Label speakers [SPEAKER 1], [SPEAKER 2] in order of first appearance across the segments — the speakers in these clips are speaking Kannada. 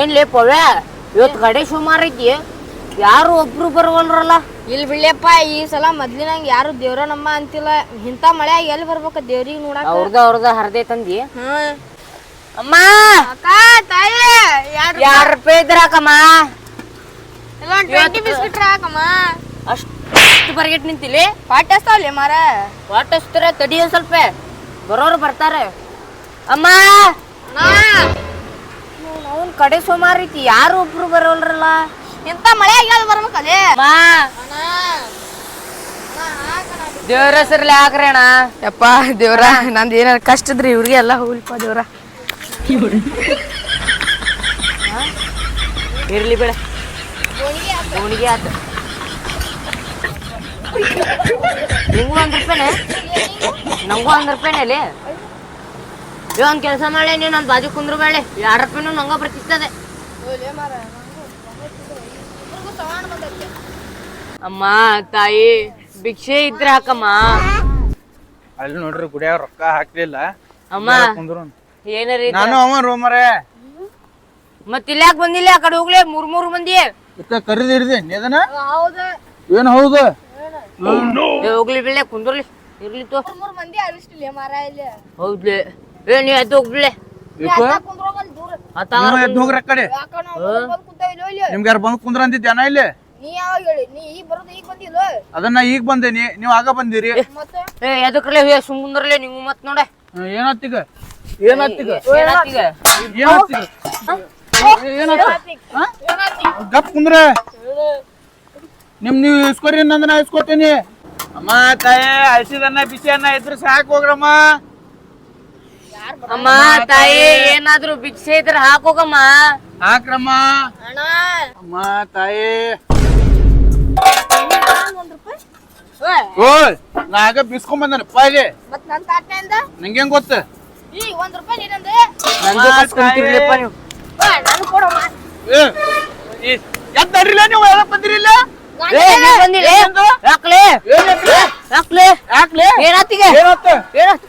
[SPEAKER 1] ಏನ್ಲೇ ಪವ್ಯಾ? ಇವತ್ತು ಕಡೆ ಸುಮಾರು ಐತಿ. ಯಾರು ಒಬ್ರು ಬರವಲ್ರಲ್ಲ?
[SPEAKER 2] ಇಲ್ಲಿ ಬಿಡ್ಲಿಯಪ್ಪ ಈ ಸಲ ಮೊದ್ಲಿನಂಗ ಯಾರು ದೇವ್ರ ನಮ್ಮ ಅಂತಿಲ್ಲ. ಇಂಥ ಮಳೆ ಎಲ್ಲಿ ಬರ್ಬೇಕ ದೇವ್ರಿಗೆ ನೋಡಾಕ?
[SPEAKER 1] ಅವ್ರದ ಅವ್ರದ ಹರದೆ ತಂದಿ. ಅಮ್ಮ!
[SPEAKER 2] ಅಕ್ಕ ತಾಯಿ ಯಾರು
[SPEAKER 1] ಯಾರ ರೂಪಾಯಿ ಇದ್ರಾಕಮ್ಮ
[SPEAKER 2] ಟ್ವೆಂಟಿ ಬಿಸ್ಕಿಟ್ ಹಾಕಮ್ಮ
[SPEAKER 1] ಅಷ್ಟು ಬರ್ಗೆಟ್ ನಿಂತಿಲಿ?
[SPEAKER 2] ಪಾಟ್ ಎಷ್ಟಾವ್ಲಿ ಮಾರ?
[SPEAKER 1] ವಾಟಸ್ತರ ತಡಿ ಸ್ವಲ್ಪ. ಬರೋರು ಬರ್ತಾರೆ. ಅಮ್ಮ! ಅವ್ನ್ ಕಡೆ ಸುಮಾರು ಐತಿ ಯಾರು ಒಬ್ರು ಬರೋಲ್ರಲ್ಲ?
[SPEAKER 2] ಇಂಥ ಮಳೆ ಆಗ್ಯಾದ ಬರ್ಬೇಕಲ್ಲಿ
[SPEAKER 1] ಅಮ್ಮ ದೇವ್ರ ಹೆಸರ್ಲಿ ಹಾಕ್ರಿ ಅಣ್ಣ.
[SPEAKER 2] ಯಪ್ಪ ದೇವ್ರ ನಂದು ಏನಾರ ಕಷ್ಟ ಇದ್ರಿ ಇವ್ರಿಗೆ ಎಲ್ಲ ಹೋಗ್ಲಿಪ್ಪ ದೇವ್ರ.
[SPEAKER 1] ಇರ್ಲಿ ಬೇಡ. ಅವನಿಗೆ ಆತ. ನಿಂಗೂ ಒಂದ್ ರೂಪಾಯಿನೇ? ನಂಗೂ ಒಂದ್ ರೂಪಾಯಿನೇ ಅಲ್ಲಿ? ಒಂದ್ ಕೆಲಸ ಮಾಡಿ ನೀನು ಒಂದ್ ಬಾಜು ಕುಂದ್ರು ಬೇಳೆ ಎರಡು ರೂಪಾಯಿನೂ ನಂಗ ಬರ್ತಿಸ್ತದೆ ಅಮ್ಮ ತಾಯಿ ಭಿಕ್ಷೆ ಇದ್ರೆ ಹಾಕಮ್ಮ.
[SPEAKER 3] ಅಲ್ಲಿ ನೋಡ್ರಿ ಗುಡಿಯಾಗ ರೊಕ್ಕ ಹಾಕ್ಲಿಲ್ಲ.
[SPEAKER 1] ಅಮ್ಮ
[SPEAKER 3] ಕುಂದ್ರು.
[SPEAKER 1] ಏನರಿ
[SPEAKER 3] ನಾನು ಅವ ರೋಮರೇ
[SPEAKER 1] ಮತ್ ಇಲ್ಯಾಕ್ ಬಂದಿಲ್ಲ? ಆ ಕಡೆ ಹೋಗ್ಲಿ ಮೂರ್ ಮೂರ್ ಮಂದಿ.
[SPEAKER 3] ಇತ್ತ ಕರಿದಿ ಹಿಡ್ದಿ ನೀದನ ಏನ್ ಹೌದು?
[SPEAKER 1] ಹೋಗ್ಲಿ ಬೆಳೆ ಕುಂದ್ರಲಿ. ಇರ್ಲಿ ತೋ.
[SPEAKER 2] ಮೂರ್ ಮಂದಿ ಅಲ್ಲಿ ಮಾರ ಇಲ್ಲ.
[SPEAKER 1] ಹೌದ್ಲೆ. ಏ ನೀ ಎದ್ದು ಹೋಗ್ಬಿಡ್ಲೆ
[SPEAKER 3] ಇಪ್ಪ? ನೀವು ಎದ್ದು ಹೋಗ್ರಿ ಆ ಕಡೆ. ನಿಮ್ಗೆ ಯಾರು ಬಂದು ಕುಂದ್ರ ಅಂದಿದ್ದೆ ಜನ ಇಲ್ಲಿ?
[SPEAKER 2] ನೀ ಯಾವಾಗ ಹೇಳಿ? ನೀ ಈಗ ಬರೋದು ಈಗ ಬಂದಿಲ್ಲ
[SPEAKER 3] ಅದನ್ನ ಈಗ ಬಂದೇನಿ ನೀವು ಆಗ ಬಂದಿರಿ.
[SPEAKER 2] ಮತ್ತೆ?
[SPEAKER 1] ಏ ಎದಕ್ರಲೆ ಹೇ ಸುಮ್ ನೀವು ಮತ್ ನೋಡೆ.
[SPEAKER 3] ಏನಾತ್ತೀಗ ಏನಾತ್ತೀಗ
[SPEAKER 1] ಏನಾತೀಗ
[SPEAKER 3] ಏನಾತ್ತೀಗ ಗಪ್ ಕುಂದ್ರ. ನಿಮ್ ನೀವು ಇಸ್ಕೊರಿ ನಂದನ ಇಸ್ಕೊತೀನಿ. ಅಮ್ಮ ತಾಯಿ ಹಸಿದನ್ನ ಬಿಸಿ ಅನ್ನ ಇದ್ರೆ ಸಾಕು ಹೋಗ್ರಮ್ಮ.
[SPEAKER 1] ಅಮ್ಮ ತಾಯಿ ಏನಾದ್ರು ಭಿಕ್ಷೆ ಇದ್ರ ಹಾಕೋಗಮ್ಮ.
[SPEAKER 3] ಹಾಕ್ರಮ್ಮ.
[SPEAKER 2] ಅಣ್ಣ
[SPEAKER 3] ಅಮ್ಮ ತಾಯಿ.
[SPEAKER 2] ಒಂದ್ ರೂಪಾಯಿ
[SPEAKER 3] ಓಯ್ ನಾ ಆಗ ಬಿಸ್ಕೊಂಡ್
[SPEAKER 2] ಮತ್ ನನ್ ತಾಟ್ನಿಂದ
[SPEAKER 3] ನಂಗೆ ಗೊತ್ತ?
[SPEAKER 2] ಈ ಒಂದ್ ರೂಪಾಯಿ ನೀನಂದೆ
[SPEAKER 1] ನಂದು ಕಸ್ಕೊಂತಿರ್ಲಿಪ್ಪ ನೀವು
[SPEAKER 2] ನಾನು ಕೊಡಮ್ಮ
[SPEAKER 3] ನೀವು? ಯಾವಾಗ ಬಂದಿರಿಲ್ಲ?
[SPEAKER 1] ಏನಾತಿಗೆ
[SPEAKER 3] ಏನಾತ
[SPEAKER 1] ಏನಾತ್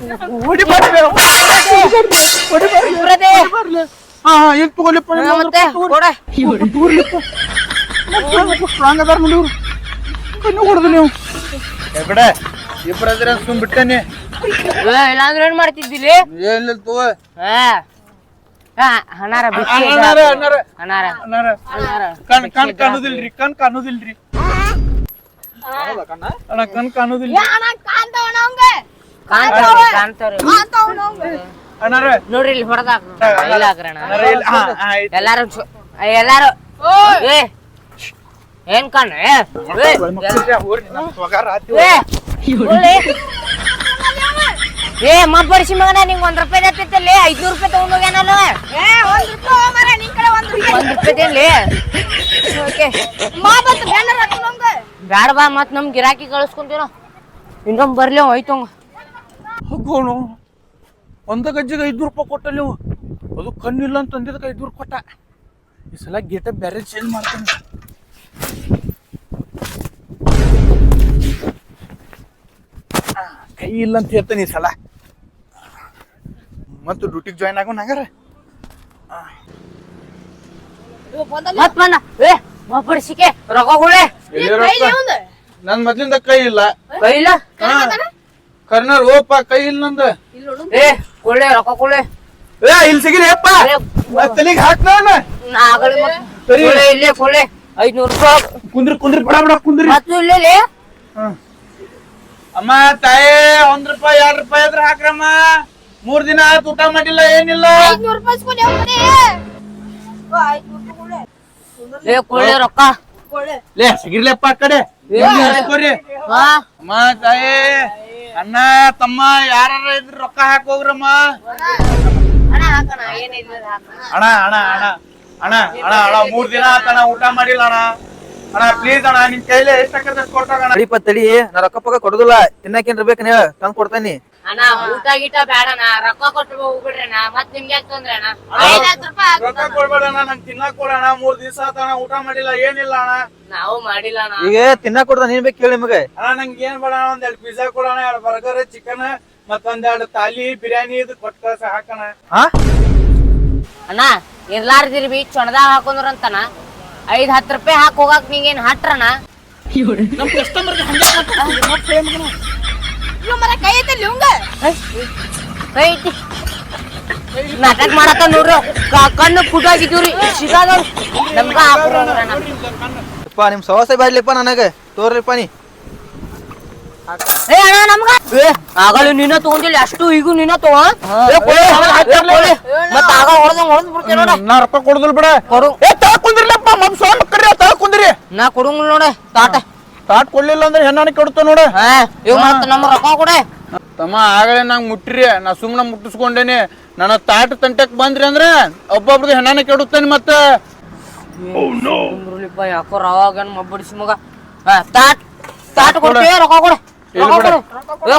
[SPEAKER 3] ಈಗ ತಗೊಳ್ಳಿಪ್ಪ ಸ್ಟ್ರಾಂಗ್ ಅದಾರ ನೋಡಿ ಕಣ್ಣು ಹೊಡೆದು
[SPEAKER 1] ಇಲ್ಲಾಂದ್ರೆ ಏನ್ ಮಾಡ್ತಿದ್ದಿಲಿ
[SPEAKER 3] ಏನಿಲ್ಲ ತಗೋ. ಅಣ್ಣಾರ
[SPEAKER 1] ಹಣಾರ
[SPEAKER 3] ಅಣ್ಣಾರ
[SPEAKER 1] ಹಣಾರ
[SPEAKER 3] ಕಣ್ ಕಣ್ ಕಾಣುದಿಲ್ರಿ ಕಣ್ ಕಾಣುದಿಲ್ರಿ ಅಣ್ಣ ಕಣ್ ಕಾಣುದಿಲ್ಲ
[SPEAKER 1] ಕಾಣ್ತಾವ್ರಿ ನೋಡ್ರಿ ಇಲ್ಲಿ ಹೊಡೆದಾಕ ಇಲ್ಲ ಹಾಕ್ರಣ. ಎಲ್ಲಾರು ಎಲ್ಲಾರು ಏ ಏನ್ ಕಣ ಏ ಮಬ್ಬರ್ಸಿ ಮಗನ ನಿಂಗ್ ಒಂದ್ ರೂಪಾಯಿ ಹತ್ತೈತಲ್ಲಿ ಐದ್ನೂರು ರೂಪಾಯಿ ತಗೊಂಡ್ ಹೋಗ್ಯಾನಲ್ಲ.
[SPEAKER 2] ಏ ಒಂದ್ ರೂಪಾಯಿ ಮರ ನಿನ್ ಕಡೆ ಒಂದ್ ರೂಪಾಯಿ.
[SPEAKER 1] ಒಂದ್ ರೂಪಾಯಿ ಓಕೆ. ಬ್ಯಾಡ ಬಾ ಮತ್ ನಮ್ ಗಿರಾಕಿ ಕಳಿಸ್ಕೊಂತೀನ. ಇನ್ನೊಮ್ಮೆ ಬರ್ಲಿ ಹೋಯ್ತು
[SPEAKER 3] ಹೋಗೋಣ ಒಂದ ಗಜ್ಜಿಗೆ ಐದು ರೂಪಾಯಿ ಕೊಟ್ಟ ನೀವು. ಅದು ಕಣ್ಣಿಲ್ಲ ಅಂತ ಅಂದಿದ್ದಕ್ಕೆ ರೂಪಾಯಿ ಕೊಟ್ಟ. ಈ ಸಲ ಗೇಟ ಬ್ಯಾರೆ ಚೇಂಜ್ ಮಾಡ್ತೀನಿ. ಆ, ಕೈ ಇಲ್ಲ ಅಂತ ಹೇಳ್ತೇನೆ ಈ ಸಲ. ಮತ್ತು ಡ್ಯೂಟಿಗೆ ಜಾಯ್ನ್ ಆಗೋಣ ನಗರ
[SPEAKER 1] ಮತ್ ಮನ್ನ. ಏ ಮಬ್ಬರ್ಸಿಕೆ ರೊಕ್ಕಗಳೇ
[SPEAKER 3] ನನ್ ಮೊದ್ಲಿಂದ ಕೈ ಇಲ್ಲ.
[SPEAKER 1] ಕೈ ಇಲ್ಲ
[SPEAKER 3] ಕರ್ನಾರ್ ಓಪ ಕೈ ಇಲ್ಲ ನಂದ.
[SPEAKER 1] ಏ ಕೊಳ್ಳೆ ರೊಕ್ಕ ಕೊಳ್ಳೆ
[SPEAKER 3] ಏ ಇಲ್ಲಿ ಸಿಗಿರಿ ಅಪ್ಪ ತಲೆಗೆ ಹಾಕ್ ನಾನು ಸರಿ.
[SPEAKER 1] ಕೊಳ್ಳೆ ಇಲ್ಲೇ ಕೊಳ್ಳೆ ಐದ್ನೂರ್ ರೂಪಾಯಿ
[SPEAKER 3] ಕುಂದ್ರಿ ಕುಂದ್ರಿ ಬಡ ಬಡ ಕುಂದ್ರಿ.
[SPEAKER 1] ಮತ್ತು ಇಲ್ಲೇ
[SPEAKER 3] ಅಮ್ಮ ತಾಯಿ ಒಂದ್ ರೂಪಾಯಿ ಎರಡ್ ರೂಪಾಯಿ ಆದ್ರೆ ಹಾಕ್ರಮ್ಮ. ಮೂರ್ ದಿನ ಆಯ್ತು ಊಟ ಮಾಡಿಲ್ಲ ಏನಿಲ್ಲ.
[SPEAKER 1] ಏ ಕೊಳ್ಳೆ ರೊಕ್ಕ.
[SPEAKER 3] ಲೇ ಸಿಗಿರ್ಲಪ್ಪ ಆ ಕಡೆ. ಅಮ್ಮ ತಾಯಿ. ಅಣ್ಣ ತಮ್ಮ ಯಾರ ಇದ್ರ ರೊಕ್ಕ ಹಾಕೋಗ್ರಮ್ಮ
[SPEAKER 1] ಅಣ್ಣ ಹಾಕಣ ಏನಿಲ್ಲ ಹಾಕಣ.
[SPEAKER 3] ಅಣ್ಣ ಅಣ್ಣ ಅಣ್ಣ ಅಣ್ಣ ಅಣ್ಣ ಅಣ್ಣ ಮೂರ್ ದಿನ ಆತಣ್ಣ ಊಟ ಮಾಡಿಲ್ಲ ಅಣ್ಣ. ಅಣ್ಣ ಪ್ಲೀಸ್ ಅಣ್ಣ ನಿನ್ ಕೈಲಿ ಎಷ್ಟಾಗತ್ತೆ ಕೊಟ್ಟಾಗಣ
[SPEAKER 4] ತಡಿಪ ತಡಿ ನಾ ರೊಕ್ಕ ಪಕ್ಕ ಕೊಡುದಿಲ್ಲ. ತಿನ್ನಕೇನ್ ಇರ್ಬೇಕು ನೀವು? ತಂದ್ ಕೊಡ್ತೇನಿ.
[SPEAKER 1] ಅಣ್ಣ ಊಟ ಗೀಟ ಬೇಡಣ್ಣ ರೊಕ್ಕ ಕೊಟ್ಟು ಹೋಗ್ಬಿಡ್ರಣ್ಣ ಮತ್ ನಿಮ್ಗೆ ಯಾಕೆ ತೊಂದ್ರೆ ಅಣ್ಣ?
[SPEAKER 2] ಐವತ್ತು ರೂಪಾಯಿ.
[SPEAKER 3] ರೊಕ್ಕ ಕೊಡ್ಬೇಡಣ್ಣ ನಂಗೆ ತಿನ್ನಕ್ ಕೊಡೋಣ ಮೂರ್ ದಿವಸ ಆತಣ್ಣ ಊಟ ಮಾಡಿಲ್ಲ ಏನಿಲ್ಲ ಅಣ್ಣ.
[SPEAKER 1] ನಾವು ಮಾಡಿಲ್ಲ ಅಣ್ಣ.
[SPEAKER 4] ಈಗ ತಿನ್ನಕ್ ಕೊಡ್ದ ನೀನ್ ಬೇಕು ಕೇಳಿ ನಿಮಗೆ.
[SPEAKER 3] ಅಣ್ಣ ನಂಗೆ ಏನ್ ಬೇಡ ಒಂದ್ ಎರಡು ಪಿಜ್ಜಾ ಕೊಡೋಣ ಎರಡು ಬರ್ಗರ್ ಚಿಕನ್ ಮತ್ತೊಂದೆರಡು ತಾಲಿ ಬಿರಿಯಾನಿ ಇದು ಕೊಟ್ಟು ಕಳ್ಸ ಹಾಕಣ
[SPEAKER 4] ಹಾ?
[SPEAKER 1] ಅಣ್ಣ ಇರ್ಲಾರ್ದಿರಿ ಬಿ ಚೊಣದಾಗ ಹಾಕೊಂಡ್ರ ಅಂತಾನ ಐದ್ ಹತ್ತು ರೂಪಾಯಿ ಹಾಕಿ ಹೋಗಾಕ್ ನಿಂಗೇನ್ ಹಟ್ರಣ
[SPEAKER 3] ನಮ್ ಕಸ್ಟಮರ್ಗೆ ಹಂಗೆ ಮಾತಾಡ್ತೀರಿ, ಮತ್ತ್ ಏನ್ ಮಗನ?
[SPEAKER 2] ಇವ್ ಮರ ಕೈ ಐತಲ್ಲಿ ಇವಂಗ
[SPEAKER 1] ಕೈ ಐತಿ. ನಾಟಕ ಮಾಡತ್ತ ನೋಡ್ರಿ ಕ- ಕಣ್ಣು ಕುಟಾಗಿದ್ದೀವ್ರಿ ಸಿಗಾದವ್ರಿ. ನಮ್ಗ ಹಾಕ್ರಿ
[SPEAKER 4] ಯಪ್ಪ ನಿಮ್ ಸವಾಸ ಬ್ಯಾಡ್ಲಿಪ್ಪ ನನಗೆ. ತೋರ್ಲಿಪ್ಪ ನೀ.
[SPEAKER 1] ಏ ಅಣ್ಣ ನಮ್ಗ ಏ ಆಗಲ್ಲ ನಿನ್ನ ತಗೊಂಡಿಲ್ಲ ಅಷ್ಟು ಈಗ ನಿನ್ನ ತಗೋ. ಮತ್ತ್ ಆಗ ಹೊಡೆದಂಗ್ ಹೊಡೆದ್ ಬಿಡ್ತೀನಿ ನೋಡ.
[SPEAKER 3] ನಾ ರೊಕ್ಕ ಕೊಡುದಿಲ್ಲ ಬಿಡ.
[SPEAKER 1] ಕೊಡು.
[SPEAKER 3] ಏ ತಳ ಕುಂದ್ರಿಲ್ಲಪ್ಪ ಮಮ್ ಸೋಲ್ ಮಕ್ಕಳ್ರಿ ತಳ ಕುಂದ್ರಿ.
[SPEAKER 1] ನಾ ಕೊಡಂಗಿಲ್ಲ ನೋಡ ತಾಟ.
[SPEAKER 3] ತಾಟ್ ಕೊಡ್ಲಿಲ್ಲ ಅಂದ್ರೆ ಹೆಣ್ಣಾಣಿ ಕೊಡ್ತ ನೋಡ.
[SPEAKER 1] ಹಾ ಇವ್ ಮತ್ತ ನಮ್ಮ ರೊಕ್ಕ ಕೊಡೆ.
[SPEAKER 3] ತಮ್ಮ ಆಗಲೇ ನಂಗೆ ಮುಟ್ಟಿರಿ. ನಾ ಸುಮ್ಮನೆ ಮುಟ್ಟಿಸ್ಕೊಂಡೇನಿ. ನನ್ನ ತಾಟ ತಂಟಕ್ ಬಂದ್ರಿ ಅಂದ್ರೆ ಒಬ್ಬೊಬ್ರದ್ದು ಹೆಣ್ಣಾನೆ ಕೆಡುತ್ತೇನೆ ಮತ್ತೆ.
[SPEAKER 1] ಕುಂದ್ರಲಿಪ್ಪ ಯಾಕೋ ರವಾಗ ಮಬ್ಬಡಿಸಿ ಮಗ. ತಾಟ್. ತಾಟ್ ಕೊಡ್ತೀವಿ ರೊಕ್ಕ ಕೊಡು.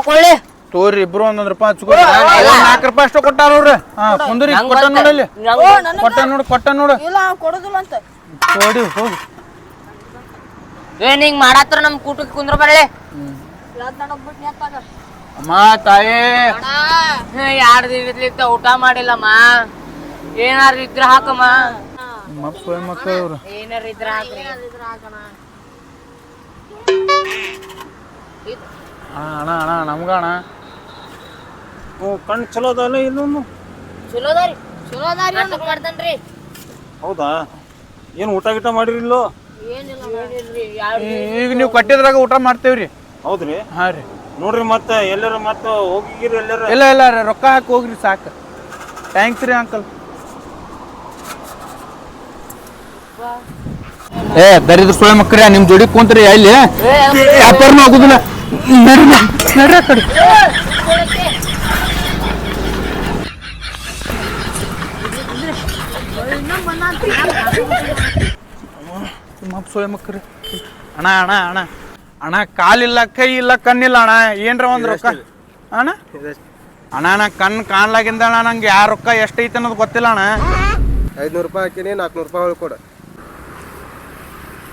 [SPEAKER 1] ಕೊಳ್ಳಿ
[SPEAKER 3] ತೋರಿ ಇಬ್ರು ಒಂದೊಂದ್ ರೂಪಾಯಿ ಹಚ್ಕೊ ನಾಲ್ಕು ರೂಪಾಯಿ ಅಷ್ಟು ಕೊಟ್ಟಾರ ನೋಡ್ರಿ ಹಾ ಕುಂದ್ರಿ ಕೊಟ್ಟ. ನೋಡಲ್ಲಿ. ಕೊಟ್ಟ ನೋಡು ಕೊಟ್ಟ ನೋಡು.
[SPEAKER 2] ಇಲ್ಲ ಅವ ಕೊಡುದಿಲ್ಲ ಅಂತ.
[SPEAKER 3] ನೋಡಿ ಹೋಗಿ.
[SPEAKER 1] ಏನ್ ಹಿಂಗ್ ಮಾಡತ್ರ ನಮ್ ಕೂಟಕ್ಕೆ ಕುಂದ್ರ ಬರಳೆ
[SPEAKER 3] ಅಮ್ಮ ತಾಯಿ.
[SPEAKER 1] ಯಾರು ದಿನಲಿತ್ತ ಊಟ ಮಾಡಿಲ್ಲಮ್ಮ? ಏನಾರ ಇದ್ರ ಹಾಕಮ್ಮ?
[SPEAKER 3] ಮಕ್ಕಳು ಮಕ್ಕಳು ಇವ್ರು.
[SPEAKER 1] ಏನಾರ ಇದ್ರ ಹಾಕ್ರಿ
[SPEAKER 3] ಅಣ್ಣ ಅಣ್ಣ ಅಣ್ಣ ನಮ್ಗ ಅಣ್ಣ.
[SPEAKER 5] ಕಣ್ಣು ಚಲೋ ಅದಲ್ಲ ಇನ್ನೊಂದು?
[SPEAKER 1] ಚಲೋ ಅದಾರಿ ಚಲೋ ಅದಾರಿ ಅಂತ ಮಾಡ್ತಾನ್ರಿ.
[SPEAKER 5] ಹೌದಾ? ಏನು ಊಟ ಗಿಟ ಮಾಡಿರಿಲ್ಲೋ?
[SPEAKER 1] ಯಾರು
[SPEAKER 3] ಈಗ ನೀವು ಕಟ್ಟಿದ್ರಾಗ ಊಟ ಮಾಡ್ತೇವ್ರಿ
[SPEAKER 5] ಹೌದ್ರಿ?
[SPEAKER 3] ಹಾ ರೀ.
[SPEAKER 5] ನೋಡ್ರಿ ಮತ್ತೆ ಎಲ್ಲರ ಮತ್ತೆ ಹೋಗಿರಿ ಎಲ್ಲರ?
[SPEAKER 3] ಇಲ್ಲ ಇಲ್ಲ ರೀ ರೊಕ್ಕ ಹಾಕಿ ಹೋಗ್ರಿ ಸಾಕು. ಥ್ಯಾಂಕ್ಸ್ ರೀ ಅಂಕಲ್ ಏ ದರಿದ್ರ ಸುಳ್ಳ ಮಕ್ಕಳ ನಿಮ್ ಜೋಡಿ ಕುಂತ್ರಿ ಅಲ್ಲಿ ವ್ಯಾಪಾರನೂ ಆಗುದಿಲ್ಲ. ನಡ್ರಿ ನಡ್ರಿ ಆ ಕಡೆ. ಮಪ್ಪ ಸುಳ್ಳ ಮಕ್ಕಳ್ರಿ ಅಣ್ಣ ಅಣ್ಣ ಅಣ್ಣ. ಅಣ್ಣ ಕಾಲಿಲ್ಲ ಕೈ ಇಲ್ಲ ಕಣ್ಣಿಲ್ಲ ಅಣ್ಣ. ಏನ್ರ ಒಂದ್ ರೊಕ್ಕ? ಅಣ್ಣ? ಅಣ್ಣ ಅಣ್ಣ ಕಣ್ಣು ಕಾಣ್ಲಾಗಿಂದ ಅಣ್ಣ ನಂಗೆ ಯಾವ ರೊಕ್ಕ ಎಷ್ಟೈತೆ ಅನ್ನೋದು ಗೊತ್ತಿಲ್ಲ ಅಣ್ಣ.
[SPEAKER 6] ಐದ್ನೂರು ರೂಪಾಯಿ ಹಾಕಿನಿ ನಾಲ್ಕುನೂರು ರೂಪಾಯಿ ಕೊಡ ಕೊಡು.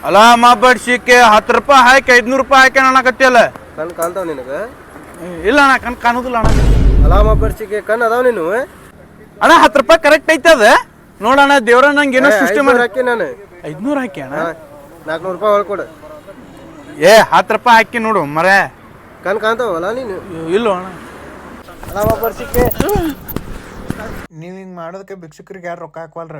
[SPEAKER 3] ಅಲ್ಲ ಮಾಬಡ್ ಸಿಕ್ಕೆ ಹತ್ತು ರೂಪಾಯಿ ಹಾಕಿ ಐದ್ನೂರು ರೂಪಾಯಿ ಹಾಕಿ ಅನ್ನಕತ್ತಿಯಲ್ಲ
[SPEAKER 6] ಕಣ್ ಕಾಣ್ತಾವ ನಿನಗ?
[SPEAKER 3] ಇಲ್ಲ ಅಣ್ಣ ಕಣ್ ಕಾಣುದಿಲ್ಲ ಅಣ್ಣ.
[SPEAKER 6] ಅಲಾಮ ಸಿಕ್ಕೆ ಕಣ್ ಅದಾವ ನೀನು?
[SPEAKER 3] ಅಣ್ಣ ಹತ್ತು ರೂಪಾಯಿ ಕರೆಕ್ಟ್ ಐತೆ ಅದ. ನೋಡಣ್ಣ ದೇವ್ರ ನಂಗೆ ಏನೋ ಸೃಷ್ಟಿ ಮಾಡಿ
[SPEAKER 6] ಹಾಕಿ ನಾನು.
[SPEAKER 3] ಐದ್ನೂರು ಹಾಕಿ ಅಣ್ಣ?
[SPEAKER 6] ನಾಲ್ಕುನೂರು ರೂಪಾಯಿ ಹೊಳ್ಕೊಡು
[SPEAKER 3] ಏ ಹತ್ತು ರೂಪಾಯಿ ಹಾಕಿ ನೋಡು ಮರೆ.
[SPEAKER 6] ಕಣ್ ಕಾಣ್ತಾವಲ್ಲ ನೀನು?
[SPEAKER 3] ಇಲ್ಲ ಅಣ್ಣ.
[SPEAKER 6] ಅಲಾಮ ಸಿಕ್ಕೆ
[SPEAKER 7] ನೀವು ಹಿಂಗೆ ಮಾಡೋದಕ್ಕೆ ಭಿಕ್ಷುಕರಿಗೆ ಯಾರು ರೊಕ್ಕ ಹಾಕವಲ್ರ?